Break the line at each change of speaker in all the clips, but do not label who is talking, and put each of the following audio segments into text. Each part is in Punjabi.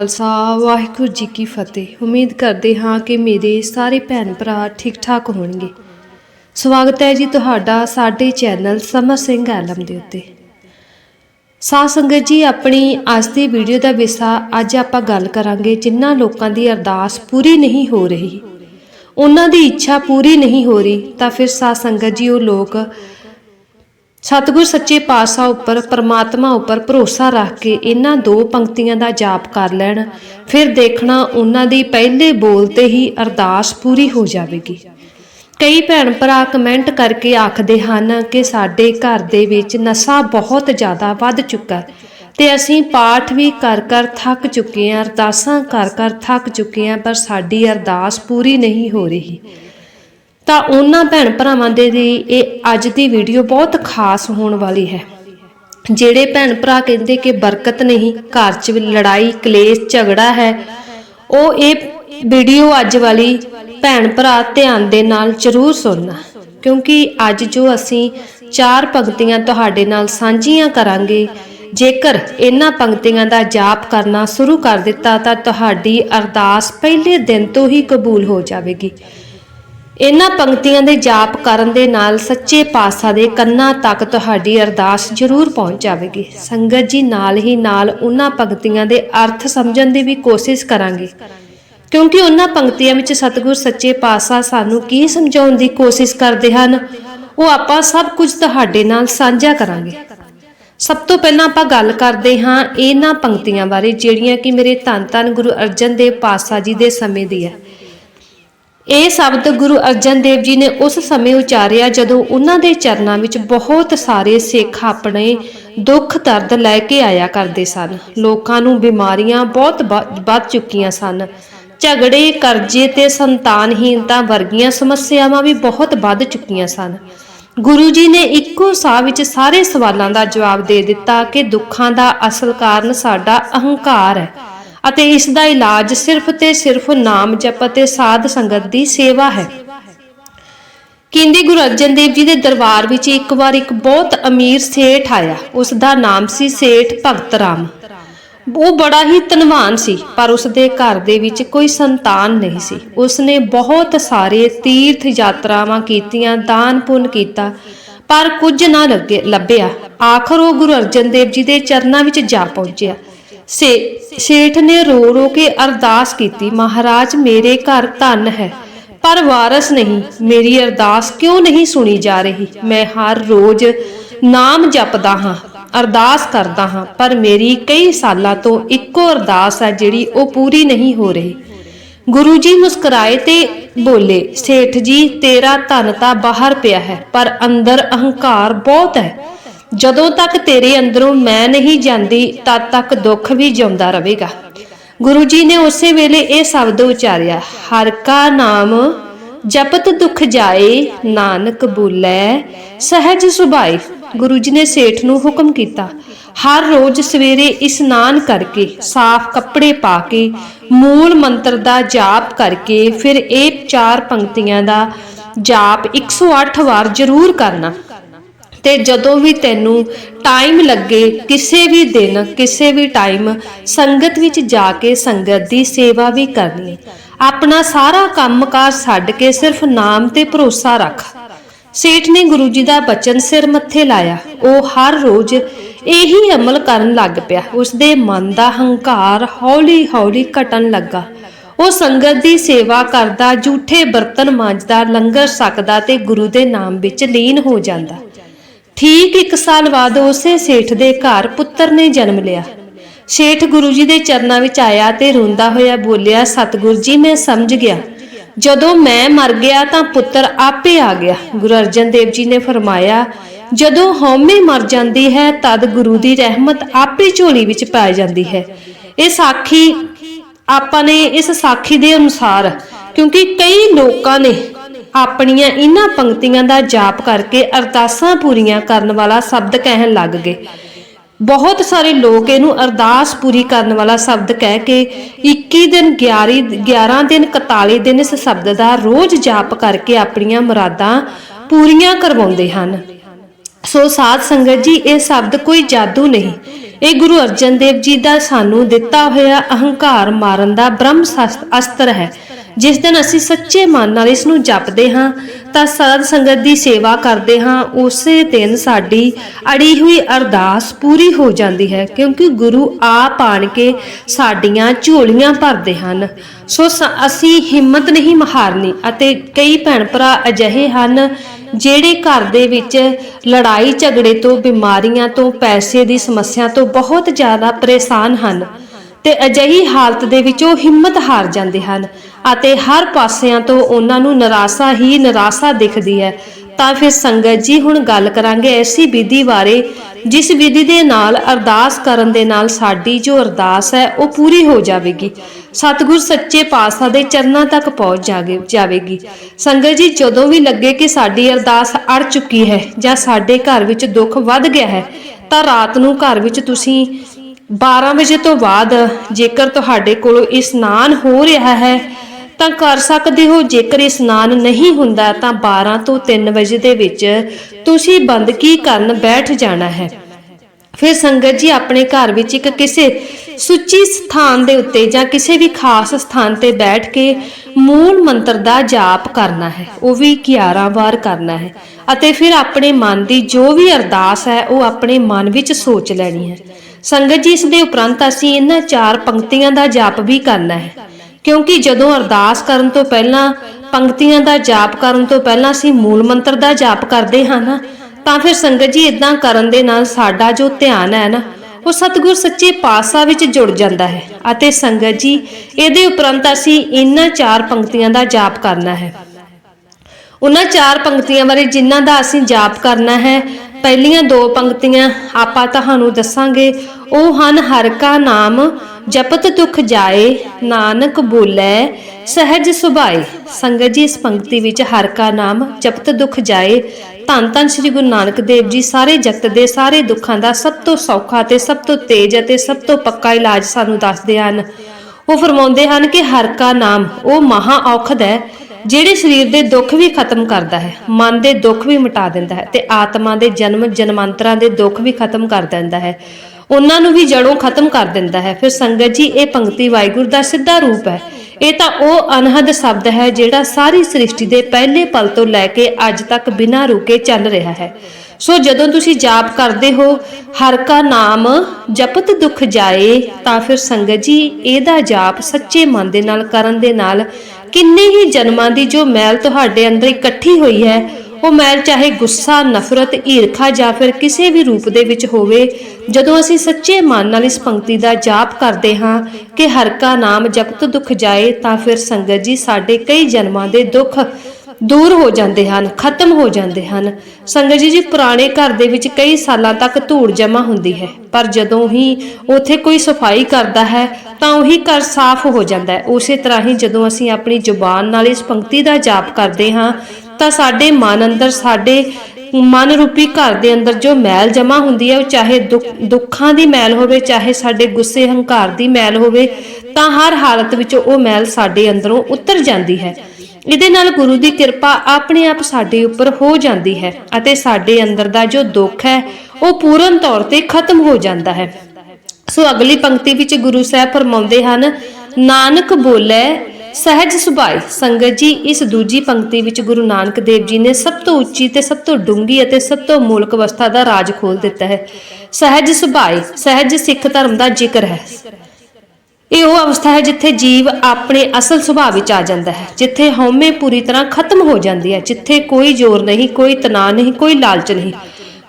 ਖਾਲਸਾ, ਵਾਹਿਗੁਰੂ ਜੀ ਕੀ ਫਤਿਹ। ਉਮੀਦ ਕਰਦੇ ਹਾਂ ਕਿ ਮੇਰੇ ਸਾਰੇ ਭੈਣ ਭਰਾ ਠੀਕ ਠਾਕ ਹੋਣਗੇ। ਸਵਾਗਤ ਹੈ ਜੀ ਤੁਹਾਡਾ ਸਾਡੇ ਚੈਨਲ ਸਮਰ ਸਿੰਘ ਆਲਮ ਦੇ ਉੱਤੇ। ਸਾਧ ਸੰਗਤ ਜੀ, ਆਪਣੀ ਅੱਜ ਦੀ ਵੀਡੀਓ ਦਾ ਵਿਸ਼ਾ ਅੱਜ ਆਪਾਂ ਗੱਲ ਕਰਾਂਗੇ ਜਿਨ੍ਹਾਂ ਲੋਕਾਂ ਦੀ ਅਰਦਾਸ ਪੂਰੀ ਨਹੀਂ ਹੋ ਰਹੀ। ਉਹਨਾਂ ਦੀ ਇੱਛਾ ਪੂਰੀ ਨਹੀਂ ਹੋ ਰਹੀ, ਤਾਂ ਫਿਰ ਸਾਧ ਸੰਗਤ ਜੀ, ਉਹ ਲੋਕ ਸਤਿਗੁਰ ਸੱਚੇ ਪਾਤਸ਼ਾਹ ਉੱਪਰ, ਪਰਮਾਤਮਾ ਉੱਪਰ ਭਰੋਸਾ ਰੱਖ ਕੇ ਇਹਨਾਂ ਦੋ ਪੰਕਤੀਆਂ ਦਾ ਜਾਪ ਕਰ ਲੈਣ, ਫਿਰ ਦੇਖਣਾ ਉਹਨਾਂ ਦੀ ਪਹਿਲੇ ਬੋਲ ਤੇ ਹੀ ਅਰਦਾਸ ਪੂਰੀ ਹੋ ਜਾਵੇਗੀ। ਕਈ ਭੈਣ ਭਰਾ ਕਮੈਂਟ ਕਰਕੇ ਆਖਦੇ ਹਨ ਕਿ ਸਾਡੇ ਘਰ ਦੇ ਵਿੱਚ ਨਸ਼ਾ ਬਹੁਤ ਜ਼ਿਆਦਾ ਵੱਧ ਚੁੱਕਾ ਹੈ ਤੇ ਅਸੀਂ ਪਾਠ ਵੀ ਕਰ ਕਰ ਥੱਕ ਚੁੱਕੇ ਹਾਂ, ਅਰਦਾਸਾਂ ਕਰ ਕਰ ਥੱਕ ਚੁੱਕੇ ਹਾਂ, ਪਰ ਸਾਡੀ ਅਰਦਾਸ ਪੂਰੀ ਨਹੀਂ ਹੋ ਰਹੀ। ਤਾਂ ਉਹਨਾਂ ਭੈਣ ਭਰਾਵਾਂ ਦੇ ਲਈ ਇਹ ਅੱਜ ਦੀ ਵੀਡੀਓ ਬਹੁਤ ਖਾਸ ਹੋਣ ਵਾਲੀ ਹੈ। ਜਿਹੜੇ ਭੈਣ ਭਰਾ ਕਹਿੰਦੇ ਕਿ ਬਰਕਤ ਨਹੀਂ, ਘਰ 'ਚ ਲੜਾਈ, ਕਲੇਸ਼, ਝਗੜਾ ਹੈ, ਉਹ ਇਹ ਵੀਡੀਓ ਅੱਜ ਵਾਲੀ ਭੈਣ ਭਰਾ ਧਿਆਨ ਦੇ ਨਾਲ ਜ਼ਰੂਰ ਸੁਣਨਾ। ਕਿਉਂਕਿ ਅੱਜ ਜੋ ਅਸੀਂ ਚਾਰ ਪੰਕਤੀਆਂ ਤੁਹਾਡੇ ਨਾਲ ਸਾਂਝੀਆਂ ਕਰਾਂਗੇ, ਜੇਕਰ ਇਹਨਾਂ ਪੰਕਤੀਆਂ ਦਾ ਜਾਪ ਕਰਨਾ ਸ਼ੁਰੂ ਕਰ ਦਿੱਤਾ ਤਾਂ ਤੁਹਾਡੀ ਅਰਦਾਸ ਪਹਿਲੇ ਦਿਨ ਤੋਂ ਹੀ ਕਬੂਲ ਹੋ ਜਾਵੇਗੀ। ਇਹਨਾਂ ਪੰਕਤੀਆਂ ਦੇ ਜਾਪ ਕਰਨ ਦੇ ਨਾਲ ਸੱਚੇ ਪਾਤਸ਼ਾਹ ਦੇ ਕੰਨਾਂ ਤੱਕ ਤੁਹਾਡੀ ਅਰਦਾਸ ਜ਼ਰੂਰ ਪਹੁੰਚ ਜਾਵੇਗੀ। ਸੰਗਤ ਜੀ, ਨਾਲ ਹੀ ਨਾਲ ਉਹਨਾਂ ਪੰਕਤੀਆਂ ਦੇ ਅਰਥ ਸਮਝਣ ਦੀ ਵੀ ਕੋਸ਼ਿਸ਼ ਕਰਾਂਗੇ। ਕਿਉਂਕਿ ਉਹਨਾਂ ਪੰਕਤੀਆਂ ਵਿੱਚ ਸਤਿਗੁਰ ਸੱਚੇ ਪਾਤਸ਼ਾਹ ਸਾਨੂੰ ਕੀ ਸਮਝਾਉਣ ਦੀ ਕੋਸ਼ਿਸ਼ ਕਰਦੇ ਹਨ, ਉਹ ਆਪਾਂ ਸਭ ਕੁਝ ਤੁਹਾਡੇ ਨਾਲ ਸਾਂਝਾ ਕਰਾਂਗੇ। ਸਭ ਤੋਂ ਪਹਿਲਾਂ ਆਪਾਂ ਗੱਲ ਕਰਦੇ ਹਾਂ ਇਹਨਾਂ ਪੰਕਤੀਆਂ ਬਾਰੇ, ਜਿਹੜੀਆਂ ਕਿ ਮੇਰੇ ਧੰਨ ਧੰਨ ਗੁਰੂ ਅਰਜਨ ਦੇਵ ਪਾਤਸ਼ਾਹ ਜੀ ਦੇ ਸਮੇਂ ਦੀ ਹੈ। ਇਹ ਸ਼ਬਦ ਗੁਰੂ ਅਰਜਨ ਦੇਵ ਜੀ ਨੇ ਉਸ ਸਮੇਂ ਉਚਾਰਿਆ ਜਦੋਂ ਉਹਨਾਂ ਦੇ ਚਰਨਾਂ ਵਿੱਚ ਬਹੁਤ ਸਾਰੇ ਸਿੱਖ ਆਪਣੇ ਦੁੱਖ ਦਰਦ ਲੈ ਕੇ ਆਇਆ ਕਰਦੇ ਸਨ। ਲੋਕਾਂ ਨੂੰ ਬਿਮਾਰੀਆਂ ਬਹੁਤ ਵੱਧ ਚੁੱਕੀਆਂ ਸਨ। ਝਗੜੇ, ਕਰਜ਼ੇ ਤੇ ਸੰਤਾਨਹੀਨਤਾ ਵਰਗੀਆਂ ਸਮੱਸਿਆਵਾਂ ਵੀ ਬਹੁਤ ਵੱਧ ਚੁੱਕੀਆਂ ਸਨ। ਗੁਰੂ ਜੀ ਨੇ ਇੱਕੋ ਸਾਹ ਵਿੱਚ ਸਾਰੇ ਸਵਾਲਾਂ ਦਾ ਜਵਾਬ ਦੇ ਦਿੱਤਾ ਕਿ ਦੁੱਖਾਂ ਦਾ ਅਸਲ ਕਾਰਨ ਸਾਡਾ ਅਹੰਕਾਰ ਹੈ। ਅਤੇ ਇਸ ਦਾ ਇਲਾਜ ਸਿਰਫ ਤੇ ਸਿਰਫ ਨਾਮ ਜਪ ਅਤੇ ਸਾਧ ਸੰਗਤ ਦੀ ਸੇਵਾ ਹੈ। ਕਹਿੰਦੇ ਗੁਰੂ ਅਰਜਨ ਦੇਵ ਜੀ ਦੇ ਦਰਬਾਰ ਵਿੱਚ ਇੱਕ ਵਾਰ ਇੱਕ ਬਹੁਤ ਅਮੀਰ ਸੇਠ ਆਇਆ। ਉਸ ਦਾ ਨਾਮ ਸੀ ਸੇਠ ਭਗਤ ਰਾਮ। ਉਹ ਬੜਾ ਹੀ ਧਨਵਾਨ ਸੀ, ਪਰ ਉਸ ਦੇ ਘਰ ਦੇ ਵਿੱਚ ਕੋਈ ਸੰਤਾਨ ਨਹੀਂ ਸੀ। ਉਸ ਨੇ ਬਹੁਤ ਸਾਰੇ ਤੀਰਥ ਯਾਤਰਾਵਾਂ ਕੀਤੀਆਂ, ਦਾਨ ਪੁੰਨ ਕੀਤਾ, ਪਰ ਕੁਝ ਨਾ ਲੱਗੇ, ਲੱਭਿਆ। ਆਖਰ ਉਹ ਗੁਰੂ ਅਰਜਨ ਦੇਵ ਜੀ ਦੇ ਚਰਨਾਂ ਵਿੱਚ ਜਾ ਪਹੁੰਚਿਆ। ਸੇ, ਸੇਠ ਨੇ ਰੋ ਰੋ ਕੇ ਅਰਦਾਸ ਕੀਤੀ, ਮਹਾਰਾਜ, ਮੇਰੇ ਘਰ ਧਨ ਹੈ, ਪਰ ਵਾਰਸ ਨਹੀਂ, ਮੇਰੀ ਅਰਦਾਸ ਕਿਉਂ ਨਹੀਂ ਸੁਣੀ ਜਾ ਰਹੀ? ਮੈਂ ਹਰ ਰੋਜ਼ ਨਾਮ ਜਪਦਾ ਹਾਂ, ਅਰਦਾਸ ਕਰਦਾ ਹਾਂ, ਪਰ ਮੇਰੀ ਕਈ ਸਾਲਾਂ ਤੋਂ ਇੱਕੋ ਅਰਦਾਸ ਹੈ, ਜਿਹੜੀ ਉਹ ਪੂਰੀ ਨਹੀਂ ਹੋ ਰਹੀ। ਗੁਰੂ ਜੀ ਮੁਸਕਰਾਏ ਤੇ ਬੋਲੇ, ਸੇਠ ਜੀ, ਤੇਰਾ ਧਨ ਤਾਂ ਬਾਹਰ ਪਿਆ ਹੈ, ਪਰ ਅੰਦਰ ਅਹੰਕਾਰ ਬਹੁਤ ਹੈ। ਜਦੋਂ ਤੱਕ ਤੇਰੇ ਅੰਦਰੋਂ ਮੈਂ ਨਹੀਂ ਜਾਂਦੀ, ਤਦ ਤੱਕ ਦੁੱਖ ਵੀ ਜਿਉਂਦਾ ਰਹੇਗਾ। ਗੁਰੂ ਜੀ ਨੇ ਉਸੇ ਵੇਲੇ ਇਹ ਸ਼ਬਦ ਉਚਾਰਿਆ, ਹਰ ਕਾ ਨਾਮ ਜਪਤ ਦੁਖ ਜਾਏ, ਨਾਨਕ ਬੋਲੇ, ਸਹਿਜ ਸੁਭਾਈ ਗੁਰੂ ਜੀ ਨੇ ਸੇਠ ਨੂੰ ਹੁਕਮ ਕੀਤਾ, ਹਰ ਰੋਜ਼ ਸਵੇਰੇ ਇਸ਼ਨਾਨ ਕਰਕੇ, ਸਾਫ਼ ਕੱਪੜੇ ਪਾ ਕੇ, ਮੂਲ ਮੰਤਰ ਦਾ ਜਾਪ ਕਰਕੇ, ਫਿਰ ਇਹ ਚਾਰ ਪੰਕਤੀਆਂ ਦਾ ਜਾਪ 108 ਵਾਰ ਜ਼ਰੂਰ ਕਰਨਾ। ਤੇ ਜਦੋਂ ਵੀ ਤੈਨੂੰ ਟਾਈਮ ਲੱਗੇ, ਕਿਸੇ ਵੀ ਦਿਨ, ਕਿਸੇ ਵੀ ਟਾਈਮ ਸੰਗਤ ਵਿੱਚ ਜਾ ਕੇ ਸੰਗਤ ਦੀ ਸੇਵਾ ਵੀ ਕਰਨੀ। ਹੈ ਆਪਣਾ ਸਾਰਾ ਕੰਮਕਾਰ ਛੱਡ ਕੇ ਸਿਰਫ ਨਾਮ ਤੇ ਭਰੋਸਾ ਰੱਖ। ਸੇਠ ਨੇ ਗੁਰੂ ਜੀ ਦਾ ਬਚਨ ਸਿਰ ਮੱਥੇ ਲਾਇਆ। ਉਹ ਹਰ ਰੋਜ਼ ਇਹੀ ਅਮਲ ਕਰਨ ਲੱਗ ਪਿਆ। ਉਸ ਦੇ ਮਨ ਦਾ ਹੰਕਾਰ ਹੌਲੀ-ਹੌਲੀ ਘਟਣ ਲੱਗਾ। ਉਹ ਸੰਗਤ ਦੀ ਸੇਵਾ ਕਰਦਾ, ਝੂਠੇ ਬਰਤਨ ਮਾਂਜਦਾ, ਲੰਗਰ ਸਕਦਾ ਤੇ ਗੁਰੂ ਦੇ ਨਾਮ ਵਿੱਚ ਲੀਨ ਹੋ ਜਾਂਦਾ। ਠੀਕ ਇੱਕ ਸਾਲ ਬਾਅਦ ਉਸੇ ਸੇਠ ਦੇ ਘਰ ਪੁੱਤਰ ਨੇ ਜਨਮ ਲਿਆ। ਸੇਠ ਗੁਰੂ ਜੀ ਦੇ ਚਰਨਾਂ ਵਿੱਚ ਆਇਆ ਤੇ ਰੋਂਦਾ ਹੋਇਆ ਬੋਲਿਆ, ਸਤਿਗੁਰ ਜੀ, ਮੈਂ ਸਮਝ ਗਿਆ। ਜਦੋਂ ਮੈਂ ਮਰ ਗਿਆ ਤਾਂ ਪੁੱਤਰ ਆਪੇ ਆ ਗਿਆ। ਗੁਰੂ ਅਰਜਨ ਦੇਵ ਜੀ ਨੇ ਫਰਮਾਇਆ, ਜਦੋਂ ਹਉਮੈ ਮਰ ਜਾਂਦੀ ਹੈ, ਤਦ ਗੁਰੂ ਦੀ ਰਹਿਮਤ ਆਪੇ ਝੋਲੀ ਵਿੱਚ ਪੈ ਜਾਂਦੀ ਹੈ। ਇਹ ਸਾਖੀ, ਆਪਾਂ ਨੇ ਇਸ ਸਾਖੀ ਦੇ ਅਨੁਸਾਰ, ਕਿਉਂਕਿ ਕਈ ਲੋਕਾਂ ਨੇ ਆਪਣੀਆਂ ਇਹਨਾਂ ਪੰਕਤੀਆਂ ਦਾ ਜਾਪ ਕਰਕੇ ਅਰਦਾਸਾਂ ਪੂਰੀਆਂ ਕਰਨ ਵਾਲਾ ਸ਼ਬਦ ਕਹਿਣ ਲੱਗ ਗਏ। ਬਹੁਤ ਸਾਰੇ ਲੋਕ ਇਹਨੂੰ ਅਰਦਾਸ ਪੂਰੀ ਕਰਨ ਵਾਲਾ ਸ਼ਬਦ ਕਹਿ ਕੇ 21 ਦਿਨ 11 11 ਦਿਨ 41 ਦਿਨ ਇਸ ਸ਼ਬਦ ਦਾ ਰੋਜ਼ ਜਾਪ ਕਰਕੇ ਆਪਣੀਆਂ ਮੁਰਾਦਾਂ ਪੂਰੀਆਂ ਕਰਵਾਉਂਦੇ ਹਨ। ਸੋ ਸਾਧ ਸੰਗਤ ਜੀ, ਇਹ ਸ਼ਬਦ ਕੋਈ ਜਾਦੂ ਨਹੀਂ। ਇਹ ਗੁਰੂ ਅਰਜਨ ਦੇਵ ਜੀ ਦਾ ਸਾਨੂੰ ਦਿੱਤਾ ਹੋਇਆ ਅਹੰਕਾਰ ਮਾਰਨ ਦਾ ਬ੍ਰਹਮ ਅਸਤਰ ਹੈ। ਜਿਸ ਦਿਨ ਅਸੀਂ ਸੱਚੇ ਮਨ ਨਾਲ ਇਸ ਨੂੰ ਜਪਦੇ ਹਾਂ, ਤਾਂ ਸਾਧ ਸੰਗਤ ਦੀ ਸੇਵਾ ਕਰਦੇ ਹਾਂ, ਉਸੇ ਦਿਨ ਸਾਡੀ ਅੜੀ ਹੋਈ ਅਰਦਾਸ ਪੂਰੀ ਹੋ ਜਾਂਦੀ ਹੈ, ਕਿਉਂਕਿ ਗੁਰੂ ਆਪ ਆਣ ਕੇ ਸਾਡੀਆਂ ਝੋਲੀਆਂ ਭਰਦੇ ਹਨ। ਸੋ ਸ- ਅਸੀਂ ਹਿੰਮਤ ਨਹੀਂ ਮਹਾਰਨੀ ਅਤੇ ਕਈ ਭੈਣ ਭਰਾ ਅਜਿਹੇ ਹਨ, ਜਿਹੜੇ ਘਰ ਦੇ ਵਿੱਚ ਲੜਾਈ ਝਗੜੇ ਤੋਂ, ਬਿਮਾਰੀਆਂ ਤੋਂ, ਪੈਸੇ ਦੀ ਸਮੱਸਿਆ ਤੋਂ ਬਹੁਤ ਜ਼ਿਆਦਾ ਪਰੇਸ਼ਾਨ ਹਨ। ਤੇ ਅਜਿਹੀ ਹਾਲਤ ਦੇ ਵਿੱਚ ਉਹ ਹਿੰਮਤ ਹਾਰ ਜਾਂਦੇ ਹਨ ਅਤੇ ਹਰ ਪਾਸਿਆਂ ਤੋਂ ਉਹਨਾਂ ਨੂੰ ਨਿਰਾਸ਼ਾ ਹੀ ਨਿਰਾਸ਼ਾ ਦਿਖਦੀ ਹੈ। ਤਾਂ ਫਿਰ ਸੰਗਤ ਜੀ, ਹੁਣ ਗੱਲ ਕਰਾਂਗੇ ਐਸੀ ਵਿਧੀ ਬਾਰੇ, ਜਿਸ ਵਿਧੀ ਦੇ ਨਾਲ ਅਰਦਾਸ ਕਰਨ ਦੇ ਨਾਲ ਸਾਡੀ ਜੋ ਅਰਦਾਸ ਹੈ, ਉਹ ਪੂਰੀ ਹੋ ਜਾਵੇਗੀ। ਸਤਿਗੁਰ ਸੱਚੇ ਪਾਤਸ਼ਾਹ ਦੇ ਚਰਨਾਂ ਤੱਕ ਪਹੁੰਚ ਜਾਗੇ, ਜਾਵੇਗੀ। ਸੰਗਤ ਜੀ, ਜਦੋਂ ਵੀ ਲੱਗੇ ਕਿ ਸਾਡੀ ਅਰਦਾਸ ਅੜ ਚੁੱਕੀ ਹੈ ਜਾਂ ਸਾਡੇ ਘਰ ਵਿੱਚ ਦੁੱਖ ਵੱਧ ਗਿਆ ਹੈ, ਤਾਂ ਰਾਤ ਨੂੰ ਘਰ ਵਿੱਚ ਤੁਸੀਂ 12 ਵਜੇ ਤੋਂ ਬਾਅਦ ਜੇਕਰ ਤੁਹਾਡੇ ਕੋਲੋਂ ਇਸ਼ਨਾਨ ਹੋ ਰਿਹਾ ਹੈ, ਤਾਂ ਕਰ ਸਕਦੇ ਹੋ। ਜੇਕਰ ਇਸ਼ਨਾਨ ਨਹੀਂ ਹੁੰਦਾ, ਤਾਂ 12 ਤੋਂ 3 ਵਜੇ ਦੇ ਵਿੱਚ ਤੁਸੀਂ ਬੰਦਗੀ ਕਰਨ ਬੈਠ ਜਾਣਾ ਹੈ। ਫਿਰ ਸੰਗਤ ਜੀ ਆਪਣੇ ਘਰ ਵਿੱਚ ਇੱਕ ਕਿਸੇ ਸੁੱਚੀ ਸਥਾਨ ਦੇ ਉੱਤੇ ਜਾਂ ਕਿਸੇ ਵੀ ਖਾਸ ਸਥਾਨ ਤੇ ਬੈਠ ਕੇ ਮੂਲ ਮੰਤਰ ਦਾ ਜਾਪ ਕਰਨਾ ਹੈ। ਉਹ ਵੀ 11 ਵਾਰ ਕਰਨਾ ਹੈ ਅਤੇ ਫਿਰ ਆਪਣੇ ਮਨ ਦੀ ਜੋ ਵੀ ਅਰਦਾਸ ਹੈ, ਉਹ ਆਪਣੇ ਮਨ ਵਿੱਚ ਸੋਚ ਲੈਣੀ ਹੈ। ਸੰਗਤ ਜੀ, ਇਸ ਦੇ ਉਪਰੰਤ ਅਸੀਂ ਇਹਨਾਂ ਚਾਰ ਪੰਕਤੀਆਂ ਦਾ ਜਾਪ ਵੀ ਕਰਨਾ ਹੈ। ਕਿਉਂਕਿ ਜਦੋਂ ਅਰਦਾਸ ਕਰਨ ਤੋਂ ਪਹਿਲਾਂ, ਪੰਕਤੀਆਂ ਦਾ ਜਾਪ ਕਰਨ ਤੋਂ ਪਹਿਲਾਂ ਅਸੀਂ ਮੂਲ ਮੰਤਰ ਦਾ ਜਾਪ ਕਰਦੇ ਹਾਂ ਨਾ, ਤਾਂ ਫਿਰ ਸੰਗਤ ਜੀ ਇਦਾਂ ਕਰਨ ਦੇ ਨਾਲ ਸਾਡਾ ਜੋ ਧਿਆਨ ਹੈ ਨਾ, ਉਹ ਸਤਿਗੁਰ ਸੱਚੇ ਪਾਤਸ਼ਾਹ ਵਿੱਚ ਜੁੜ ਜਾਂਦਾ ਹੈ ਅਤੇ ਸੰਗਤ ਜੀ, ਇਹਦੇ ਉਪਰੰਤ ਅਸੀਂ ਇਹਨਾਂ ਚਾਰ ਪੰਕਤੀਆਂ ਦਾ ਜਾਪ ਕਰਨਾ ਹੈ। ਉਹਨਾਂ ਚਾਰ ਪੰਕਤੀਆਂ ਬਾਰੇ ਜਿਨ੍ਹਾਂ ਦਾ ਅਸੀਂ ਜਾਪ ਕਰਨਾ ਹੈ ਪਹਿਲੀਆਂ ਦੋ ਪੰਕਤੀਆਂ ਆਪਾਂ ਤੁਹਾਨੂੰ ਦੱਸਾਂਗੇ। ਉਹ ਹਨ, ਹਰ ਕਾ ਨਾਮ, ਜਪਤ ਦੁਖ ਜਾਏ, ਨਾਨਕ ਬੋਲੇ, ਸਹਿਜ ਸੁਭਾਏ। ਸੰਗਤ ਜੀ, ਇਸ ਪੰਕਤੀ ਵਿੱਚ ਹਰ ਕਾ ਨਾਮ, ਜਪਤ ਦੁਖ ਜਾਏ। ਧੰਨ ਧੰਨ ਸ੍ਰੀ ਗੁਰੂ ਨਾਨਕ ਦੇਵ ਜੀ, ਸਾਰੇ ਜਗਤ ਦੇ ਸਾਰੇ ਦੁੱਖਾਂ ਦਾ ਸਭ ਤੋਂ ਸੌਖਾ ਤੇ ਸਭ ਤੋਂ ਤੇਜ਼ ਅਤੇ ਸਭ ਤੋਂ ਪੱਕਾ ਇਲਾਜ ਸਾਨੂੰ ਦੱਸਦੇ ਹਨ। ਉਹ ਫਰਮਾਉਂਦੇ ਹਨ ਕਿ ਹਰ ਕਾ ਨਾਮ, ਉਹ ਮਹਾ ਔਖਦ ਹੈ ਜਿਹੜੇ ਸਰੀਰ ਦੇ ਦੁੱਖ ਵੀ ਖਤਮ ਕਰਦਾ ਹੈ, ਮਨ ਦੇ ਦੁੱਖ ਵੀ ਮਿਟਾ ਦਿੰਦਾ ਹੈ ਤੇ ਆਤਮਾ ਦੇ ਜਨਮ ਜਨਮਾਂਤਰਾਂ ਦੇ ਦੁੱਖ ਵੀ ਖਤਮ ਕਰ ਦਿੰਦਾ ਹੈ। ਉਹਨਾਂ ਨੂੰ ਵੀ ਜੜੋਂ ਖਤਮ ਕਰ ਦਿੰਦਾ ਹੈ। ਫਿਰ ਸੰਗਤ ਜੀ, ਇਹ ਪੰਕਤੀ ਵਾਹਿਗੁਰੂ ਦਾ ਸਿੱਧਾ ਰੂਪ ਹੈ। ਇਹ ਤਾਂ ਉਹ ਅਨਹਦ ਸ਼ਬਦ ਹੈ ਜਿਹੜਾ ਸਾਰੀ ਸ੍ਰਿਸ਼ਟੀ ਦੇ ਪਹਿਲੇ ਪਲ ਤੋਂ ਲੈ ਕੇ ਅੱਜ ਤੱਕ ਬਿਨਾਂ ਰੁਕੇ ਚੱਲ ਰਿਹਾ ਹੈ। ਸੋ ਜਦੋਂ ਤੁਸੀਂ ਜਾਪ ਕਰਦੇ ਹੋ, ਹਰ ਕਾ ਨਾਮ ਜਪਤ ਦੁਖ ਜਾਏ, ਤਾਂ ਫਿਰ ਸੰਗਤ ਜੀ, ਇਹਦਾ ਜਾਪ ਸੱਚੇ ਮਨ ਦੇ ਨਾਲ ਕਰਨ ਦੇ ਨਾਲ ਕਿੰਨੇ ਹੀ ਜਨਮਾਂ ਦੀ ਜੋ ਮੈਲ ਤੁਹਾਡੇ ਅੰਦਰ ਇਕੱਠੀ ਹੋਈ ਹੈ, ਉਹ ਮੈਲ ਚਾਹੇ ਗੁੱਸਾ, ਨਫ਼ਰਤ, ਈਰਖਾ ਜਾਂ ਫਿਰ ਕਿਸੇ ਵੀ ਰੂਪ ਦੇ ਵਿੱਚ ਹੋਵੇ, ਜਦੋਂ ਅਸੀਂ ਸੱਚੇ ਮਨ ਨਾਲ ਇਸ ਪੰਕਤੀ ਦਾ ਜਾਪ ਕਰਦੇ ਹਾਂ ਕਿ ਹਰ ਕਾ ਨਾਮ ਜਪਤ ਦੁਖ ਜਾਏ, ਤਾਂ ਫਿਰ ਸੰਗਤ ਜੀ ਸਾਡੇ ਕਈ ਜਨਮਾਂ ਦੇ ਦੁੱਖ ਦੂਰ ਹੋ ਜਾਂਦੇ ਹਨ, ਖਤਮ ਹੋ ਜਾਂਦੇ ਹਨ। ਸੰਗਤ ਜੀ ਜੀ, ਪੁਰਾਣੇ ਘਰ ਦੇ ਵਿੱਚ ਕਈ ਸਾਲਾਂ ਤੱਕ ਧੂੜ ਜਮਾ ਹੁੰਦੀ ਹੈ। ਪਰ ਜਦੋਂ ਹੀ ਉਥੇ ਕੋਈ ਸਫ਼ਾਈ ਕਰਦਾ ਹੈ, ਤਾਂ ਉਹੀ ਘਰ ਸਾਫ਼ ਹੋ ਜਾਂਦਾ ਹੈ। ਉਸੇ ਤਰ੍ਹਾਂ ਹੀ ਜਦੋਂ ਅਸੀਂ ਆਪਣੀ ਜ਼ੁਬਾਨ ਨਾਲ ਇਸ ਪੰਕਤੀ ਦਾ ਜਾਪ ਕਰਦੇ ਹਾਂ, ਤਾਂ ਸਾਡੇ ਮਨ ਅੰਦਰ, ਸਾਡੇ ਮਨ ਰੂਪੀ ਘਰ ਦੇ ਅੰਦਰ ਜੋ ਮੈਲ ਜਮਾ ਹੁੰਦੀ ਹੈ, ਉਹ ਚਾਹੇ ਦੁੱਖ- ਦੁੱਖਾਂ ਦੀ ਮੈਲ ਹੋਵੇ, ਚਾਹੇ ਸਾਡੇ ਗੁੱਸੇ ਹੰਕਾਰ ਦੀ ਮੈਲ ਹੋਵੇ, ਤਾਂ ਹਰ ਹਾਲਤ ਵਿੱਚ ਉਹ ਮੈਲ ਸਾਡੇ ਅੰਦਰੋਂ ਉਤਰ ਜਾਂਦੀ ਹੈ। ਇਹਦੇ ਨਾਲ ਗੁਰੂ ਦੀ ਕਿਰਪਾ ਆਪਣੇ ਆਪ ਸਾਡੇ ਉੱਪਰ ਹੋ ਜਾਂਦੀ ਹੈ ਅਤੇ ਸਾਡੇ ਅੰਦਰ ਦਾ ਜੋ ਦੁੱਖ ਹੈ, ਉਹ ਪੂਰਨ ਤੌਰ ਤੇ ਖਤਮ ਹੋ ਜਾਂਦਾ ਹੈ। ਸੋ ਅਗਲੀ ਪੰਕਤੀ ਵਿੱਚ ਗੁਰੂ ਸਾਹਿਬ ਫਰਮਾਉਂਦੇ ਹਨ, ਨਾਨਕ ਬੋਲੇ, ਸਹਿਜ ਸੁਭਾਈ। ਸੰਗਤ ਜੀ, ਇਸ ਦੂਜੀ ਪੰਕਤੀ ਵਿੱਚ ਗੁਰੂ ਨਾਨਕ ਦੇਵ ਜੀ ਨੇ ਸਭ ਤੋਂ ਉੱਚੀ ਤੇ ਸਭ ਤੋਂ ਡੂੰਗੀ ਅਤੇ ਸਭ ਤੋਂ ਮੂਲਕ ਅਵਸਥਾ ਦਾ ਰਾਜ ਖੋਲ ਦਿੱਤਾ ਹੈ। ਸਹਿਜ ਸੁਭਾਈ, ਸਹਿਜ ਸਿੱਖ ਧਰਮ ਦਾ ਜ਼ਿਕਰ ਹੈ। ਇਹ ਉਹ ਅਵਸਥਾ ਹੈ ਜਿੱਥੇ ਜੀਵ ਆਪਣੇ ਅਸਲ ਸੁਭਾਅ ਵਿੱਚ ਆ ਜਾਂਦਾ ਹੈ, ਜਿੱਥੇ ਹਉਮੈ ਪੂਰੀ ਤਰ੍ਹਾਂ ਖਤਮ ਹੋ ਜਾਂਦੀ ਹੈ, ਜਿੱਥੇ ਕੋਈ ਜ਼ੋਰ ਨਹੀਂ, ਕੋਈ ਤਣਾਅ ਨਹੀਂ, ਕੋਈ ਲਾਲਚ ਨਹੀਂ।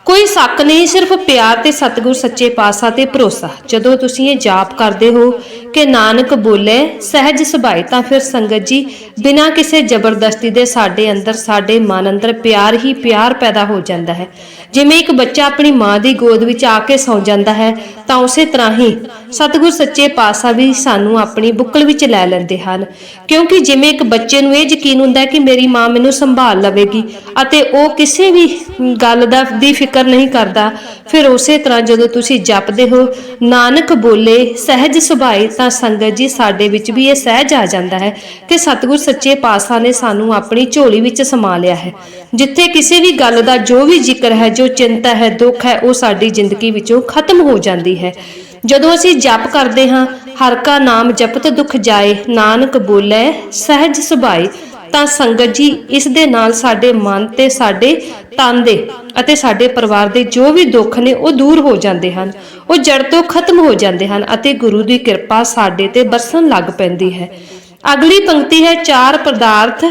ਕੋਈ ਸ਼ੱਕ ਨਹੀਂ, ਸਿਰਫ ਪਿਆਰ ਤੇ ਸਤਿਗੁਰ ਸੱਚੇ ਪਾਤਸ਼ਾਹ ਤੇ ਭਰੋਸਾ। ਜਦੋਂ ਤੁਸੀਂ ਇਹ ਜਾਪ ਕਰਦੇ ਹੋ ਕਿ ਨਾਨਕ ਬੋਲੇ, ਸਹਿਜ ਸੁਭਾਈ ਤਾਂ ਫਿਰ ਸੰਗਤ ਜੀ, ਬਿਨਾਂ ਕਿਸੇ ਜ਼ਬਰਦਸਤੀ ਦੇ ਸਾਡੇ ਅੰਦਰ, ਸਾਡੇ ਮਨ ਅੰਦਰ ਪਿਆਰ ਹੀ ਪਿਆਰ ਪੈਦਾ ਹੋ ਜਾਂਦਾ ਹੈ। ਜਿਵੇਂ ਇੱਕ ਬੱਚਾ ਆਪਣੀ ਮਾਂ ਦੀ ਗੋਦ ਵਿੱਚ ਆ ਕੇ ਸੌਂ ਜਾਂਦਾ ਹੈ, ਤਾਂ ਉਸੇ ਤਰ੍ਹਾਂ ਹੀ ਸਤਿਗੁਰ ਸੱਚੇ ਪਾਤਸ਼ਾਹ ਵੀ ਸਾਨੂੰ ਆਪਣੀ ਬੁੱਕਲ ਵਿੱਚ ਲੈ ਲੈਂਦੇ ਹਨ। ਕਿਉਂਕਿ ਜਿਵੇਂ ਇੱਕ ਬੱਚੇ ਨੂੰ ਇਹ ਯਕੀਨ ਹੁੰਦਾ ਹੈ ਕਿ ਮੇਰੀ ਮਾਂ ਮੈਨੂੰ ਸੰਭਾਲ ਲਵੇਗੀ ਅਤੇ ਉਹ ਕਿਸੇ ਵੀ ਗੱਲ ਦਾ ਦੀ ਫਿਕਰ ਨਹੀਂ ਕਰਦਾ, ਫਿਰ ਉਸੇ ਤਰ੍ਹਾਂ ਜਦੋਂ ਤੁਸੀਂ ਜਪਦੇ ਹੋ, ਨਾਨਕ ਬੋਲੇ ਸਹਿਜ ਸੁਭਾਈ ਤਾਂ ਸੰਗਤ ਜੀ ਸਾਡੇ ਵਿੱਚ ਵੀ ਇਹ ਸਹਿਜ ਆ ਜਾਂਦਾ ਹੈ ਕਿ ਸਤਿਗੁਰ ਸੱਚੇ ਪਾਤਸ਼ਾਹ ਨੇ ਸਾਨੂੰ ਆਪਣੀ ਝੋਲੀ ਵਿੱਚ ਸਮਾ ਲਿਆ ਹੈ। ਜਿੱਥੇ ਕਿਸੇ ਵੀ ਗੱਲ ਦਾ ਜੋ ਵੀ ਜ਼ਿਕਰ ਹੈ, ਜੋ ਚਿੰਤਾ ਹੈ, ਦੁੱਖ ਹੈ, ਉਹ ਸਾਡੀ ਜ਼ਿੰਦਗੀ ਵਿੱਚੋਂ ਖਤਮ ਹੋ ਜਾਂਦੀ ਹੈ। ਜਦੋਂ ਅਸੀਂ ਜਪ ਕਰਦੇ ਹਾਂ, ਹਰ ਕਾ ਨਾਮ ਜਪਤ ਦੁਖ ਜਾਏ, ਨਾਨਕ ਬੋਲੇ ਸਹਿਜ ਸੁਭਾਈ ਤਾਂ ਸੰਗਤ ਜੀ ਇਸ ਦੇ ਨਾਲ ਸਾਡੇ ਮਨ ਤੇ ਸਾਡੇ ਤਨ ਦੇ ਅਤੇ ਸਾਡੇ ਪਰਿਵਾਰ ਦੇ ਜੋ ਵੀ ਦੁੱਖ ਨੇ, ਉਹ ਦੂਰ ਹੋ ਜਾਂਦੇ ਹਨ। ਉਹ ਜੜ ਤੋਂ ਖਤਮ ਹੋ ਜਾਂਦੇ ਹਨ ਅਤੇ ਗੁਰੂ ਦੀ ਕਿਰਪਾ ਸਾਡੇ ਤੇ ਬਰਸਣ ਲੱਗ ਪੈਂਦੀ ਹੈ। ਅਗਲੀ ਪੰਕਤੀ ਹੈ, ਚਾਰ ਪਦਾਰਥ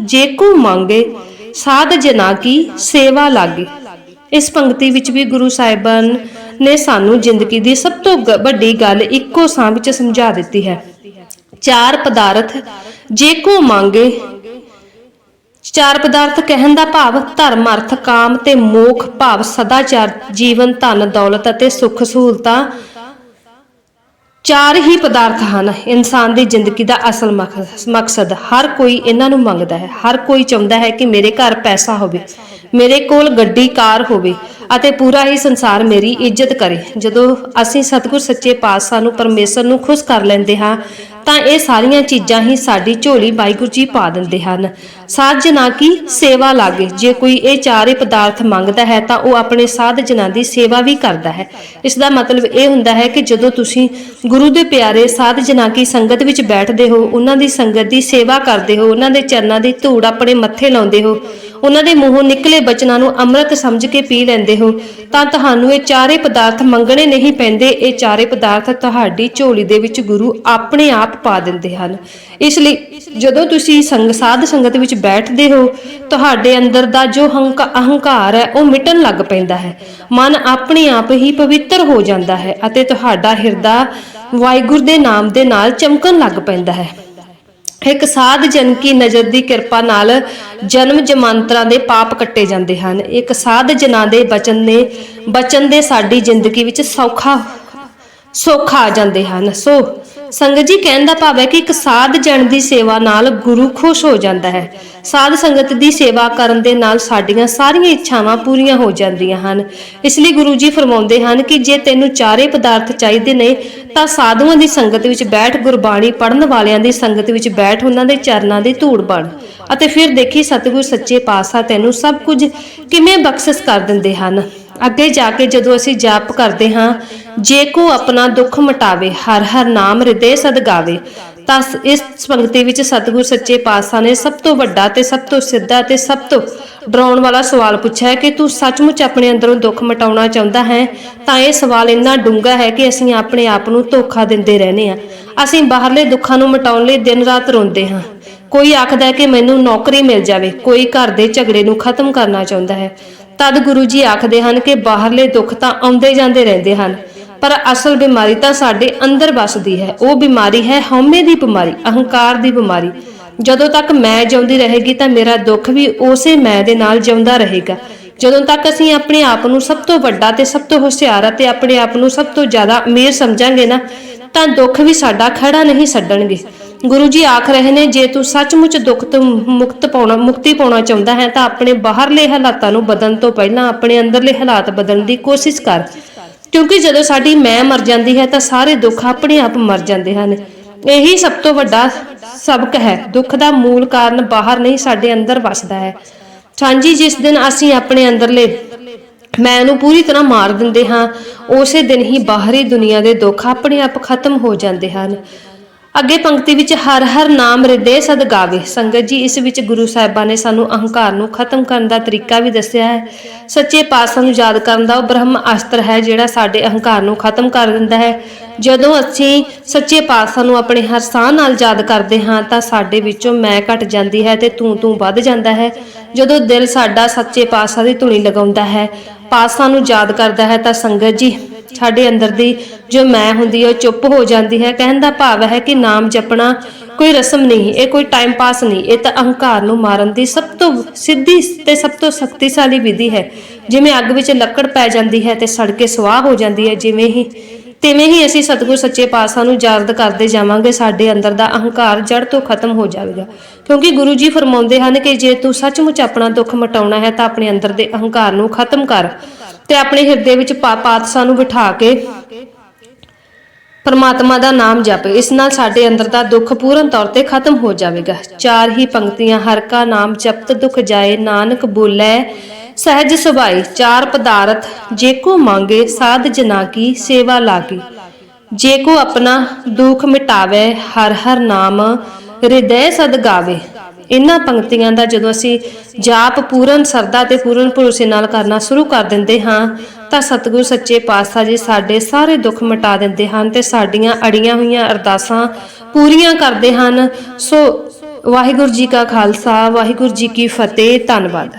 ਜੇ ਕੋ ਮੰਗੇ, ਸਾਧ ਜਨਾ ਕੀ ਸੇਵਾ ਲਾਗੇ। ਇਸ ਪੰਕਤੀ ਵਿੱਚ ਵੀ ਗੁਰੂ ਸਾਹਿਬਾਨ ਨੇ ਸਾਨੂੰ ਜ਼ਿੰਦਗੀ ਦੀ ਸਭ ਤੋਂ ਵੱਡੀ ਗੱਲ ਇੱਕੋ ਸਾਹ ਵਿੱਚ ਸਮਝਾ ਦਿੱਤੀ ਹੈ। ਚਾਰ ਪਦਾਰਥ, ਜੇ ਕੋ ਮੰਗੇ, ਚਾਰ ਪਦਾਰਥ ਕਹਿਣ ਦਾ ਭਾਵ ਧਰਮ ਅਰਥ ਕਾਮ ਤੇ ਮੋਖ ਭਾਵ ਸਦਾਚਾਰ, ਜੀਵਨ ਧਨ ਦੌਲਤ ਅਤੇ ਸੁੱਖ ਸਹੂਲਤਾਂ ਚਾਰ ਹੀ ਪਦਾਰਥ ਹਨ। ਇਨਸਾਨ ਦੀ ਜ਼ਿੰਦਗੀ ਦਾ ਅਸਲ ਮਕਸ- ਮਕਸਦ ਹਰ ਕੋਈ ਇਹਨਾਂ ਨੂੰ ਮੰਗਦਾ ਹੈ। ਹਰ ਕੋਈ ਚਾਹੁੰਦਾ ਹੈ ਕਿ ਮੇਰੇ ਘਰ ਪੈਸਾ ਹੋਵੇ। ਮੇਰੇ ਕੋਲ ਗੱਡੀ, ਕਾਰ ਹੋਵੇ ਅਤੇ ਪੂਰਾ ਹੀ ਸੰਸਾਰ ਮੇਰੀ ਇੱਜ਼ਤ ਕਰੇ। ਜਦੋਂ ਅਸੀਂ ਸਤਿਗੁਰ ਸੱਚੇ ਪਾਤਸ਼ਾਹ ਨੂੰ ਪਰਮੇਸ਼ਰ ਨੂੰ ਖੁਸ਼ ਕਰ ਲੈਂਦੇ ਹਾਂ, ਤਾਂ ਇਹ ਸਾਰੀਆਂ ਚੀਜ਼ਾਂ ਹੀ ਸਾਡੀ ਝੋਲੀ ਵਾਹਿਗੁਰੂ ਜੀ ਪਾ ਦਿੰਦੇ ਹਨ। ਸਾਧ ਜਨਾ ਕੀ ਸੇਵਾ ਲਾਗੇ। ਜੇ ਕੋਈ ਇਹ ਚਾਰੇ ਪਦਾਰਥ ਮੰਗਦਾ ਹੈ, ਤਾਂ ਉਹ ਆਪਣੇ ਸਾਧ ਜਨਾਂ ਦੀ ਸੇਵਾ ਵੀ ਕਰਦਾ ਹੈ। ਇਸ ਦਾ ਮਤਲਬ ਇਹ ਹੁੰਦਾ ਹੈ ਕਿ ਜਦੋਂ ਤੁਸੀਂ ਗੁਰੂ ਦੇ ਪਿਆਰੇ ਸਾਧ ਜਨਾਂ ਕੀ ਸੰਗਤ ਵਿੱਚ ਬੈਠਦੇ ਹੋ, ਉਹਨਾਂ ਦੀ ਸੰਗਤ ਦੀ ਸੇਵਾ ਕਰਦੇ ਹੋ, ਉਹਨਾਂ ਦੇ ਚਰਨਾਂ ਦੀ ਧੂੜ ਆਪਣੇ ਮੱਥੇ ਲਾਉਂਦੇ ਹੋ ਉਹਨਾਂ ਦੇ ਮੂੰਹੋਂ ਨਿਕਲੇ ਬਚਨਾਂ ਨੂੰ ਅੰਮ੍ਰਿਤ ਸਮਝ ਕੇ ਪੀ ਲੈਂਦੇ ਹੋ। ਤਾਂ ਤੁਹਾਨੂੰ ਇਹ ਚਾਰੇ ਪਦਾਰਥ ਮੰਗਣੇ ਨਹੀਂ ਪੈਂਦੇ। ਇਹ ਚਾਰੇ ਪਦਾਰਥ ਤੁਹਾਡੀ ਝੋਲੀ ਦੇ ਵਿੱਚ ਗੁਰੂ ਆਪਣੇ ਆਪ ਪਾ ਦਿੰਦੇ ਹਨ। ਇਸ ਲਈ ਜਦੋਂ ਤੁਸੀਂ ਸੰਗ, ਸਾਧ ਸੰਗਤ ਵਿੱਚ ਬੈਠਦੇ ਹੋ, ਤੁਹਾਡੇ ਅੰਦਰ ਦਾ ਜੋ ਹੰਕ- ਅਹੰਕਾਰ ਹੈ, ਉਹ ਮਿਟਣ ਲੱਗ ਪੈਂਦਾ ਹੈ। ਮਨ ਆਪਣੇ ਆਪ ਹੀ ਪਵਿੱਤਰ ਹੋ ਜਾਂਦਾ ਹੈ ਅਤੇ ਤੁਹਾਡਾ ਹਿਰਦਾ ਵਾਹਿਗੁਰੂ ਦੇ ਨਾਮ ਦੇ ਨਾਲ ਚਮਕਣ ਲੱਗ ਪੈਂਦਾ ਹੈ। ਇੱਕ ਸਾਧ ਜਨ ਕੀ ਨਜ਼ਰ ਦੀ ਕਿਰਪਾ ਨਾਲ ਜਨਮ ਜਮਾਂਤਰਾਂ ਦੇ ਪਾਪ ਕੱਟੇ ਜਾਂਦੇ ਹਨ। ਇੱਕ ਸਾਧ ਜਨਾਂ ਦੇ ਬਚਨ ਨੇ, ਬਚਨ ਦੇ ਸਾਡੀ ਜ਼ਿੰਦਗੀ ਵਿੱਚ ਸੌਖਾ ਸੌਖਾ ਆ ਜਾਂਦੇ ਹਨ। ਸੋ ਸੰਗਤ ਜੀ ਕਹਿਣ ਦਾ ਭਾਵ ਹੈ ਕਿ ਇੱਕ ਸਾਧ ਜਨ ਦੀ ਸੇਵਾ ਨਾਲ ਗੁਰੂ ਖੁਸ਼ ਹੋ ਜਾਂਦਾ ਹੈ। ਸਾਧ ਸੰਗਤ ਦੀ ਸੇਵਾ ਕਰਨ ਦੇ ਨਾਲ ਸਾਡੀਆਂ ਸਾਰੀਆਂ ਇੱਛਾਵਾਂ ਪੂਰੀਆਂ ਹੋ ਜਾਂਦੀਆਂ ਹਨ। ਇਸ ਲਈ ਗੁਰੂ ਜੀ ਫਰਮਾਉਂਦੇ ਹਨ ਕਿ ਜੇ ਤੈਨੂੰ ਚਾਰੇ ਪਦਾਰਥ ਚਾਹੀਦੇ ਨੇ, ਤਾਂ ਸਾਧੂਆਂ ਦੀ ਸੰਗਤ ਵਿੱਚ ਬੈਠ, ਗੁਰਬਾਣੀ ਪੜਨ ਵਾਲਿਆਂ ਦੀ ਸੰਗਤ ਵਿੱਚ ਬੈਠ, ਉਹਨਾਂ ਦੇ ਚਰਨਾਂ ਦੀ ਧੂੜ ਬਣ। ਅਤੇ ਫਿਰ ਦੇਖੀ, ਸਤਿਗੁਰ ਸੱਚੇ ਪਾਤਸ਼ਾਹ ਤੈਨੂੰ ਸਭ ਕੁਝ ਕਿਵੇਂ ਬਖਸ਼ਿਸ਼ ਕਰ ਦਿੰਦੇ ਹਨ। ਅੱਗੇ ਜਾ ਕੇ ਜਦੋਂ ਅਸੀਂ ਜਾਪ ਕਰਦੇ ਹਾਂ, ਜੇ ਕੋ ਆਪਣਾ ਦੁੱਖ ਮਟਾਵੇ, ਹਰ ਹਰ ਨਾਮ ਹਿਰਦੇ ਸਦਗਾਵੇ ਤਾਂ ਇਸ ਪੰਕਤੀ ਵਿੱਚ ਸਤਿਗੁਰ ਸੱਚੇ ਪਾਤਸ਼ਾਹ ਨੇ ਸਭ ਤੋਂ ਵੱਡਾ ਤੇ ਸਭ ਤੋਂ ਸਿੱਧਾ ਤੇ ਸਭ ਤੋਂ ਡਰਾਉਣ ਵਾਲਾ ਸਵਾਲ ਪੁੱਛਿਆ ਕਿ ਤੂੰ ਸੱਚਮੁੱਚ ਆਪਣੇ ਅੰਦਰੋਂ ਦੁੱਖ ਮਟਾਉਣਾ ਚਾਹੁੰਦਾ ਹੈ? ਤਾਂ ਇਹ ਸਵਾਲ ਇੰਨਾ ਡੂੰਘਾ ਹੈ ਕਿ ਅਸੀਂ ਆਪਣੇ ਆਪ ਨੂੰ ਧੋਖਾ ਦਿੰਦੇ ਰਹਿੰਦੇ ਹਾਂ। ਅਸੀਂ ਬਾਹਰਲੇ ਦੁੱਖਾਂ ਨੂੰ ਮਟਾਉਣ ਲਈ ਦਿਨ ਰਾਤ ਰੋਂਦੇ ਹਾਂ। ਕੋਈ ਆਖਦਾ ਹੈ ਕਿ ਮੈਨੂੰ ਨੌਕਰੀ ਮਿਲ ਜਾਵੇ, ਕੋਈ ਘਰ ਦੇ ਝਗੜੇ ਨੂੰ ਖਤਮ ਕਰਨਾ ਚਾਹੁੰਦਾ ਹੈ। ਤਦ ਗੁਰੂ ਜੀ ਆਖਦੇ ਹਨ ਕਿ ਬਾਹਰਲੇ ਦੁੱਖ ਤਾਂ ਆਉਂਦੇ ਜਾਂਦੇ ਰਹਿੰਦੇ ਹਨ, ਪਰ ਅਸਲ ਬਿਮਾਰੀ ਤਾਂ ਸਾਡੇ ਅੰਦਰ ਵੱਸਦੀ ਹੈ। ਉਹ ਬਿਮਾਰੀ ਹੈ ਹਉਮੈ ਦੀ ਬਿਮਾਰੀ, ਅਹੰਕਾਰ ਦੀ ਬਿਮਾਰੀ। ਜਦੋਂ ਤੱਕ ਮੈਂ ਜਿਉਂਦੀ ਰਹੇਗੀ ਤਾਂ ਮੇਰਾ ਦੁੱਖ ਵੀ ਉਸੇ ਮੈਂ ਦੇ ਨਾਲ ਜਿਉਂਦਾ ਰਹੇਗਾ। ਜਦੋਂ ਤੱਕ ਅਸੀਂ ਆਪਣੇ ਆਪ ਨੂੰ ਸਭ ਤੋਂ ਵੱਡਾ ਤੇ ਸਭ ਤੋਂ ਹੁਸ਼ਿਆਰ ਅਤੇ ਆਪਣੇ ਆਪ ਨੂੰ ਸਭ ਤੋਂ ਜ਼ਿਆਦਾ ਅਮੀਰ ਸਮਝਾਂਗੇ ਨਾ, ਤਾਂ ਦੁੱਖ ਵੀ ਸਾਡਾ ਖੜਾ ਨਹੀਂ ਛੱਡਣਗੇ। ਗੁਰੂ ਜੀ ਆਖ ਰਹੇ ਨੇ, ਜੇ ਤੂੰ ਸੱਚਮੁੱਚ ਦੁੱਖ ਤੋਂ ਮੁਕਤ ਪਾਉਣਾ, ਮੁਕਤੀ ਪਾਉਣਾ ਚਾਹੁੰਦਾ ਹੈ, ਤਾਂ ਆਪਣੇ ਬਾਹਰਲੇ ਹਾਲਾਤਾਂ ਨੂੰ ਬਦਲਣ ਤੋਂ ਪਹਿਲਾਂ ਆਪਣੇ ਅੰਦਰਲੇ ਹਾਲਾਤ ਬਦਲਣ ਦੀ ਕੋਸ਼ਿਸ਼ ਕਰ। ਕਿਉਂਕਿ ਜਦੋਂ ਸਾਡੀ ਮੈਂ ਮਰ ਜਾਂਦੀ ਹੈ, ਤਾਂ ਸਾਰੇ ਦੁੱਖ ਆਪਣੇ ਆਪ ਮਰ ਜਾਂਦੇ ਹਨ। ਇਹੀ ਸਭ ਤੋਂ ਵੱਡਾ ਸਬਕ ਹੈ, ਦੁੱਖ ਦਾ ਮੂਲ ਕਾਰਨ ਬਾਹਰ ਨਹੀਂ, ਸਾਡੇ ਅੰਦਰ ਵੱਸਦਾ ਹੈ। ਸਾਂਝੀ ਜਿਸ ਦਿਨ ਅਸੀਂ ਆਪਣੇ ਅੰਦਰਲੇ ਮੈਂ ਨੂੰ ਪੂਰੀ ਤਰ੍ਹਾਂ ਮਾਰ ਦਿੰਦੇ ਹਾਂ, ਉਸੇ ਦਿਨ ਹੀ ਬਾਹਰੀ ਦੁਨੀਆ ਦੇ ਦੁੱਖ ਆਪਣੇ ਆਪ ਖਤਮ ਹੋ ਜਾਂਦੇ ਹਨ। ਅੱਗੇ ਪੰਕਤੀ ਵਿੱਚ ਹਰ ਹਰ ਨਾਮ ਹਿਰਦੇ ਸਦਗਾਵੇ ਸੰਗਤ ਜੀ, ਇਸ ਵਿੱਚ ਗੁਰੂ ਸਾਹਿਬਾਨ ਨੇ ਸਾਨੂੰ ਅਹੰਕਾਰ ਨੂੰ ਖਤਮ ਕਰਨ ਦਾ ਤਰੀਕਾ ਵੀ ਦੱਸਿਆ ਹੈ। ਸੱਚੇ ਪਾਤਸ਼ਾਹ ਨੂੰ ਯਾਦ ਕਰਨ ਦਾ ਉਹ ਬ੍ਰਹਮ ਅਸਤਰ ਹੈ, ਜਿਹੜਾ ਸਾਡੇ ਅਹੰਕਾਰ ਨੂੰ ਖਤਮ ਕਰ ਦਿੰਦਾ ਹੈ। ਜਦੋਂ ਅਸੀਂ ਸੱਚੇ ਪਾਤਸ਼ਾਹ ਨੂੰ ਆਪਣੇ ਹਰ ਸਾਹ ਨਾਲ ਯਾਦ ਕਰਦੇ ਹਾਂ, ਤਾਂ ਸਾਡੇ ਵਿੱਚੋਂ ਮੈਂ ਘਟ ਜਾਂਦੀ ਹੈ ਤੇ ਤੂੰ ਤੂੰ ਵੱਧ ਜਾਂਦਾ ਹੈ। ਜਦੋਂ ਦਿਲ ਸਾਡਾ ਸੱਚੇ ਪਾਤਸ਼ਾਹ ਦੀ ਧੁਨੀ ਲਗਾਉਂਦਾ ਹੈ, ਪਾਤਸ਼ਾਹ ਨੂੰ ਯਾਦ ਕਰਦਾ ਹੈ, ਤਾਂ ਸੰਗਤ ਜੀ ਸਾਡੇ ਅੰਦਰ ਦੀ ਜੋ ਮੈਂ ਹੁੰਦੀ ਹੈ, ਉਹ ਚੁੱਪ ਹੋ ਜਾਂਦੀ ਹੈ। ਕਹਿਣ ਦਾ ਭਾਵ ਹੈ ਕਿ ਨਾਮ ਜਪਣਾ ਕੋਈ ਰਸਮ ਨਹੀਂ, ਇਹ ਕੋਈ ਟਾਈਮ ਪਾਸ ਨਹੀਂ। ਇਹ ਤਾਂ ਅਹੰਕਾਰ ਨੂੰ ਮਾਰਨ ਦੀ ਸਭ ਤੋਂ ਸਿੱਧੀ ਤੇ ਸਭ ਤੋਂ ਸ਼ਕਤੀਸ਼ਾਲੀ ਵਿਧੀ ਹੈ। ਜਿਵੇਂ ਅੱਗ ਵਿੱਚ ਲੱਕੜ ਪੈ ਜਾਂਦੀ ਹੈ ਤੇ ਸੜ ਕੇ ਸੁਆਹ ਹੋ ਜਾਂਦੀ ਹੈ, ਜਿਵੇਂ ਹੀ ਤਿਵੇਂ ਹੀ ਅਸੀਂ ਸਤਿਗੁਰ ਸੱਚੇ ਪਾਤਸ਼ਾਹ ਨੂੰ ਯਾਦ ਕਰਦੇ ਜਾਵਾਂਗੇ, ਸਾਡੇ ਅੰਦਰ ਦਾ ਅਹੰਕਾਰ ਜੜ ਤੋਂ ਖਤਮ ਹੋ ਜਾਵੇਗਾ। ਕਿਉਂਕਿ ਗੁਰੂ ਜੀ ਫਰਮਾਉਂਦੇ ਹਨ ਕਿ ਜੇ ਤੂੰ ਸੱਚਮੁੱਚ ਆਪਣਾ ਦੁੱਖ ਮਟਾਉਣਾ ਹੈ ਤਾਂ ਆਪਣੇ ਅੰਦਰ ਦੇ ਅਹੰਕਾਰ ਨੂੰ ਖਤਮ ਕਰ ਤੇ ਆਪਣੇ ਹਿਰਦੇ ਵਿੱਚ ਪਾ- ਪਾਤਸ਼ਾਹ ਨੂੰ ਬਿਠਾ ਕੇ ਪਰਮਾਤਮਾ ਦਾ ਨਾਮ ਜਪ। ਇਸ ਨਾਲ ਸਾਡੇ ਅੰਦਰ ਦਾ ਦੁੱਖ ਪੂਰਨ ਤੌਰ ਤੇ ਖਤਮ ਹੋ ਜਾਵੇਗਾ। ਚਾਰ ਹੀ ਪੰਕਤੀਆਂ, ਹਰ ਕਾ ਨਾਮ ਜਪਤ ਦੁਖ ਜਾਏ, ਨਾਨਕ ਬੋਲੇ ਸਹਿਜ ਸੁਭਾਈ, ਚਾਰ ਪਦਾਰਥ, ਜੇ ਕੋ ਮੰਗੇ ਸਾਧ ਜਨਾ ਕੀ ਸੇਵਾ ਲਾਗੀ। ਜੇ ਕੋ ਆਪਣਾ ਦੁੱਖ ਮਿਟਾਵੇ, ਹਰ ਹਰ ਨਾਮ ਹਿਰਦੈ ਸਦ ਗਾਵੇ। ਇਹਨਾਂ ਪੰਕਤੀਆਂ ਦਾ ਜਦੋਂ ਅਸੀਂ ਜਾਪ ਪੂਰਨ ਸਰਦਾ ਤੇ ਪੂਰਨ ਭਰੋਸੇ ਨਾਲ ਕਰਨਾ ਸ਼ੁਰੂ ਕਰ ਦਿੰਦੇ ਹਾਂ, ਤਾਂ ਸਤਿਗੁਰ ਸੱਚੇ ਪਾਤਸ਼ਾਹ ਜੀ ਸਾਡੇ ਸਾਰੇ ਦੁੱਖ ਮਿਟਾ ਦਿੰਦੇ ਹਨ ਤੇ ਸਾਡੀਆਂ ਅੜੀਆਂ ਹੋਈਆਂ ਅਰਦਾਸਾਂ ਪੂਰੀਆਂ ਕਰਦੇ ਹਨ। ਸੋ ਵਾਹਿਗੁਰੂ ਜੀ ਕਾ ਖਾਲਸਾ, ਵਾਹਿਗੁਰੂ ਜੀ ਕੀ ਫਤਿਹ, ਧੰਨਵਾਦ।